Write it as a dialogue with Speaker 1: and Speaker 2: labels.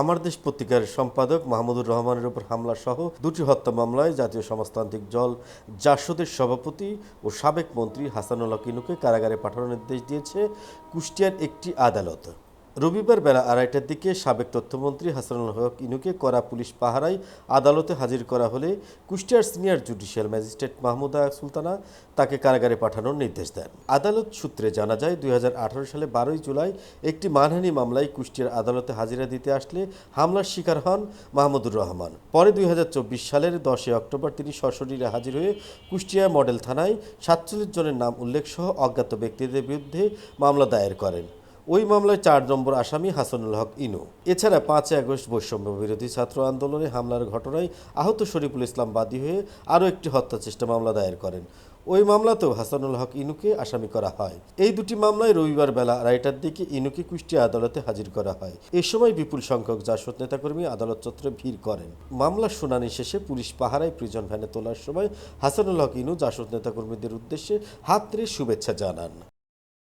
Speaker 1: আমার দেশ পত্রিকার সম্পাদক মাহমুদুর রহমানের উপর হামলা সহ দুটি হত্যা মামলায় জাতীয় সমাজতান্ত্রিক দল জাসদের সভাপতি ও সাবেক মন্ত্রী হাসানুল্লাহ কিনুকে কারাগারে পাঠানোর নির্দেশ দিয়েছে কুষ্টিয়ার একটি আদালত রবিবার বেলা আড়াইটার দিকে সাবেক তথ্যমন্ত্রী হাসানুল হক ইনুকে করা পুলিশ পাহারায় আদালতে হাজির করা হলে কুষ্টিয়ার senior judicial magistrate Mahmuda Sultana তাকে কারাগারে পাঠানোর নির্দেশ দেন আদালত সূত্রে জানা যায় দুই সালে বারোই জুলাই একটি মানহানি মামলায় কুষ্টিয়ার আদালতে হাজিরা দিতে আসলে হামলার শিকার হন মাহমুদুর রহমান পরে দুই সালের দশই অক্টোবর তিনি সশরীরে হাজির হয়ে কুষ্টিয়া মডেল থানায় সাতচল্লিশ জনের নাম উল্লেখ সহ অজ্ঞাত ব্যক্তিদের বিরুদ্ধে মামলা দায়ের করেন ওই মামলায় চার নম্বর আসামি হাসানুল হক ইনু এছাড়া পাঁচই আগস্ট বৈষম্য বিরোধী ছাত্র আন্দোলনে হামলার ঘটনায় আহত শরীফুল ইসলাম বাদী হয়ে আরও একটি হত্যাচেষ্টা মামলা দায়ের করেন ওই মামলাতেও হাসানুল হক ইনুকে আসামি করা হয় এই দুটি মামলায় রবিবার বেলা আড়াইটার দিকে ইনুকে কুষ্টিয়া আদালতে হাজির করা হয় এ সময় বিপুল সংখ্যক জাসদ নেতাকর্মী আদালত চত্রে ভিড় করেন মামলার শুনানি শেষে পুলিশ পাহারায় প্রিজন ভ্যানে তোলার সময় হাসানুল হক ইনু জাসদ নেতাকর্মীদের উদ্দেশ্যে হাত শুভেচ্ছা জানান